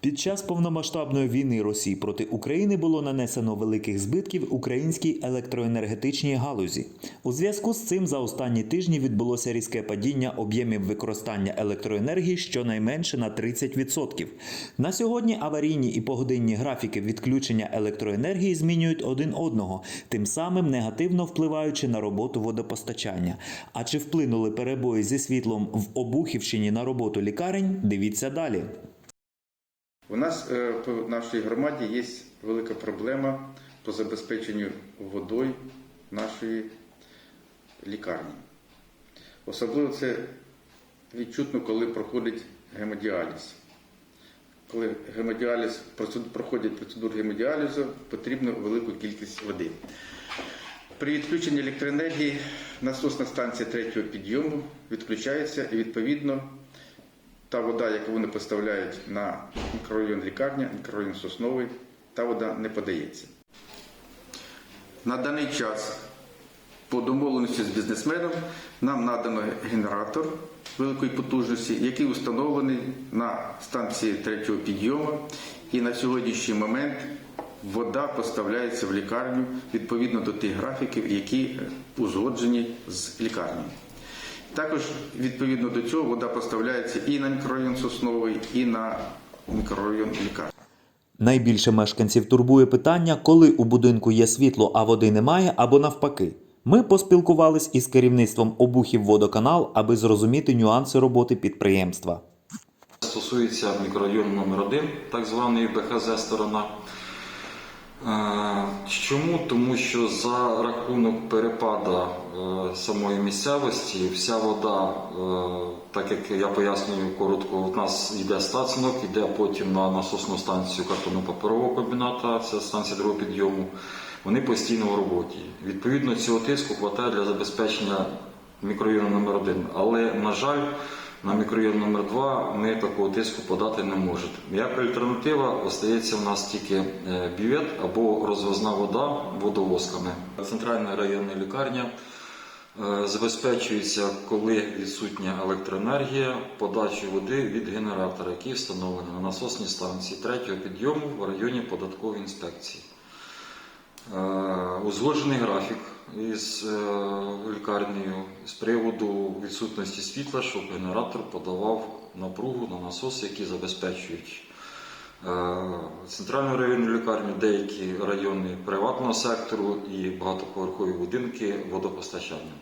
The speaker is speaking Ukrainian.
Під час повномасштабної війни Росії проти України було нанесено великих збитків українській електроенергетичній галузі. У зв'язку з цим за останні тижні відбулося різке падіння об'ємів використання електроенергії щонайменше на 30%. На сьогодні аварійні і погодинні графіки відключення електроенергії змінюють один одного, тим самим негативно впливаючи на роботу водопостачання. А чи вплинули перебої зі світлом в Обухівщині на роботу лікарень? Дивіться далі. У нас е, в нашій громаді є велика проблема по забезпеченню водою нашої лікарні. Особливо це відчутно, коли проходить гемодіаліз. Коли гемодіаліз, проходять процедуру гемодіалізу, потрібно велику кількість води. При відключенні електроенергії насосна станція третього підйому відключається і відповідно та вода, яку вони поставляють на мікрорайон лікарня, мікрорайон Сосновий, та вода не подається. На даний час по домовленості з бізнесменом нам надано генератор великої потужності, який установлений на станції третього підйому. І на сьогоднішній момент вода поставляється в лікарню відповідно до тих графіків, які узгоджені з лікарнею. Також відповідно до цього вода поставляється і на мікрорайон Сосновий, і на мікрорайон лікарня. Найбільше мешканців турбує питання, коли у будинку є світло, а води немає, або навпаки. Ми поспілкувались із керівництвом обухів водоканал, аби зрозуміти нюанси роботи підприємства. Стосується мікрорайону номер 1 так званої БХЗ сторона. Е, Чому? Тому що за рахунок перепада е, самої місцевості вся вода, е, так як я пояснюю коротко, у нас йде стацінок, йде потім на насосну станцію картонно-паперового комбіната, це станція другого підйому. Вони постійно в роботі. Відповідно, цього тиску вистачає для забезпечення мікрорайону номер 1 Але, на жаль, на мікрорайон номер 2 ми такого тиску подати не можемо. Як альтернатива остається в нас тільки е, бювет або розвозна вода водовозками. Центральна районна лікарня е, забезпечується, коли відсутня електроенергія, подачу води від генератора, який встановлений на насосній станції третього підйому в районі податкової інспекції. Е, Узгоджений графік із е, лікарнею з приводу відсутності світла, щоб генератор подавав напругу на насоси, які забезпечують е, центральну районну лікарню, деякі райони приватного сектору і багатоповерхові будинки водопостачання.